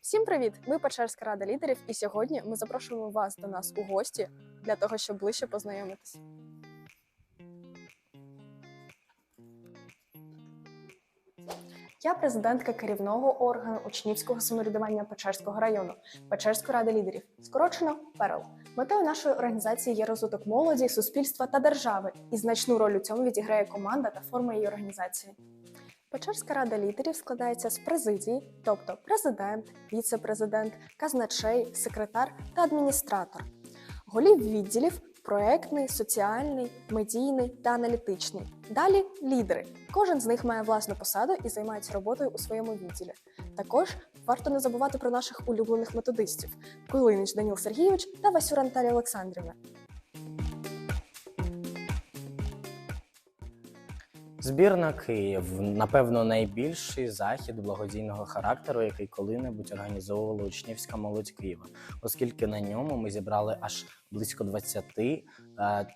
Всім привіт! Ми Печерська рада лідерів, і сьогодні ми запрошуємо вас до нас у гості для того, щоб ближче познайомитись. Я президентка керівного органу учнівського самоврядування Печерського району Печерської ради лідерів, скорочено ПЕРЛ. Метою нашої організації є розвиток молоді, суспільства та держави, і значну роль у цьому відіграє команда та форма її організації. Печерська рада лідерів складається з президії, тобто президент, віце-президент, казначей, секретар та адміністратор, голів відділів проектний, соціальний, медійний та аналітичний. Далі лідери. Кожен з них має власну посаду і займається роботою у своєму відділі. Також варто не забувати про наших улюблених методистів Кулинич Даніл Сергійович та Васюра Наталія Олександрівна. Збір на Київ. Напевно найбільший захід благодійного характеру, який коли-небудь організовувала учнівська молодь Києва, оскільки на ньому ми зібрали аж близько 20 е,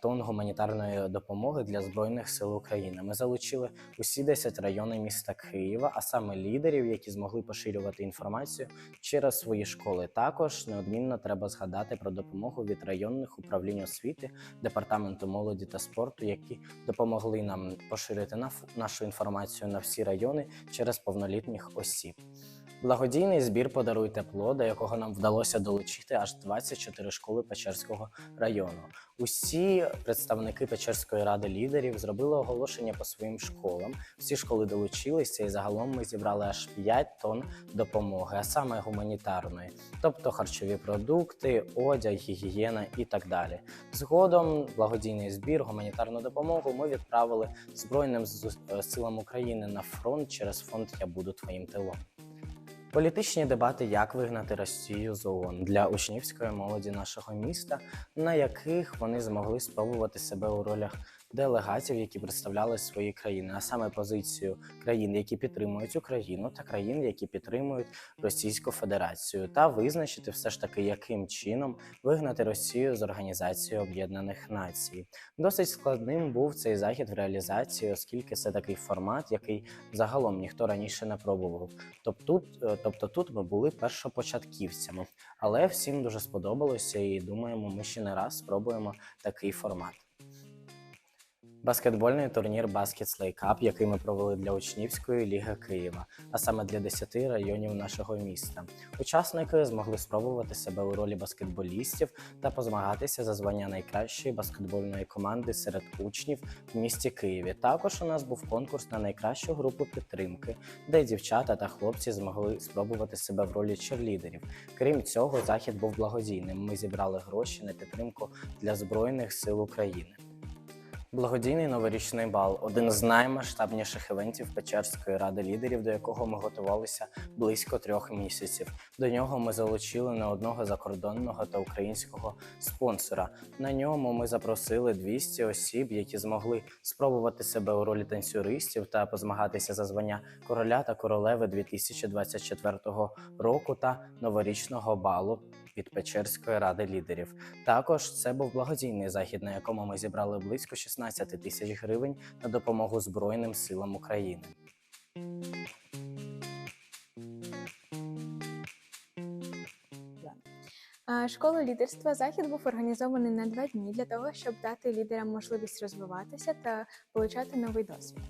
тонн гуманітарної допомоги для збройних сил України. Ми залучили усі 10 районів міста Києва, а саме лідерів, які змогли поширювати інформацію через свої школи. Також неодмінно треба згадати про допомогу від районних управлінь освіти, департаменту молоді та спорту, які допомогли нам поширити нашу інформацію на всі райони через повнолітніх осіб. Благодійний збір подаруй тепло, до якого нам вдалося долучити аж 24 школи Печерського району. Усі представники Печерської ради лідерів зробили оголошення по своїм школам. Всі школи долучилися, і загалом ми зібрали аж 5 тонн допомоги, а саме гуманітарної, тобто харчові продукти, одяг, гігієна і так далі. Згодом благодійний збір, гуманітарну допомогу ми відправили Збройним силам України на фронт через фонд Я буду твоїм тилом. Політичні дебати, як вигнати Росію з ООН. Для учнівської молоді нашого міста, на яких вони змогли спробувати себе у ролях делегатів, які представляли свої країни, а саме позицію країн, які підтримують Україну, та країн, які підтримують Російську Федерацію, та визначити все ж таки, яким чином вигнати Росію з Організації Об'єднаних Націй. Досить складним був цей захід в реалізації, оскільки це такий формат, який загалом ніхто раніше не пробував. Тобто тут, е, тобто тут ми були першопочатківцями, але всім дуже сподобалося, і думаємо, ми ще не раз спробуємо такий формат. Баскетбольний турнір Baskets Lake Cup, який ми провели для учнівської ліги Києва, а саме для 10 районів нашого міста. Учасники змогли спробувати себе у ролі баскетболістів та позмагатися за звання найкращої баскетбольної команди серед учнів в місті Києві. Також у нас був конкурс на найкращу групу підтримки, де дівчата та хлопці змогли спробувати себе в ролі черлідерів. Крім цього, захід був благодійним. Ми зібрали гроші на підтримку для Збройних сил України. Благодійний новорічний бал один з наймасштабніших івентів Печерської ради лідерів, до якого ми готувалися близько трьох місяців. До нього ми залучили не одного закордонного та українського спонсора. На ньому ми запросили 200 осіб, які змогли спробувати себе у ролі танцюристів та позмагатися за звання короля та королеви 2024 року та новорічного балу від Печерської ради лідерів. Також це був благодійний захід, на якому ми зібрали близько 16 тисяч гривень на допомогу Збройним силам України. Школа лідерства захід був організований на два дні для того, щоб дати лідерам можливість розвиватися та получати новий досвід.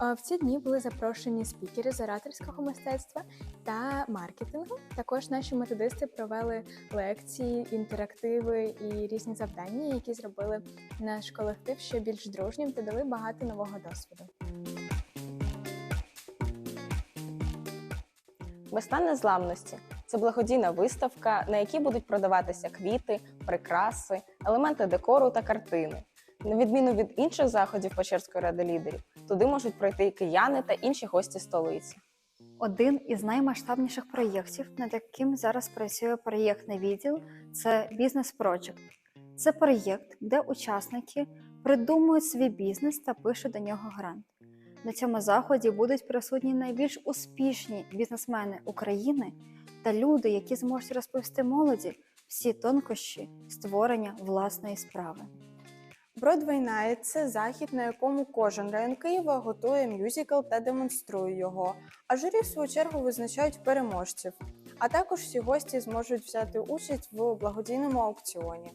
В ці дні були запрошені спікери з ораторського мистецтва та маркетингу. Також наші методисти провели лекції, інтерактиви і різні завдання, які зробили наш колектив ще більш дружнім та дали багато нового досвіду. Весна незламності це благодійна виставка, на якій будуть продаватися квіти, прикраси, елементи декору та картини. На відміну від інших заходів Печерської ради лідерів, туди можуть пройти і кияни та інші гості столиці. Один із наймасштабніших проєктів, над яким зараз працює проєктний відділ, це бізнес Project. Це проєкт, де учасники придумують свій бізнес та пишуть до нього грант. На цьому заході будуть присутні найбільш успішні бізнесмени України та люди, які зможуть розповісти молоді всі тонкощі створення власної справи. Broadway – це захід, на якому кожен район Києва готує мюзикл та демонструє його. А журі, в свою чергу, визначають переможців. а також всі гості зможуть взяти участь в благодійному аукціоні.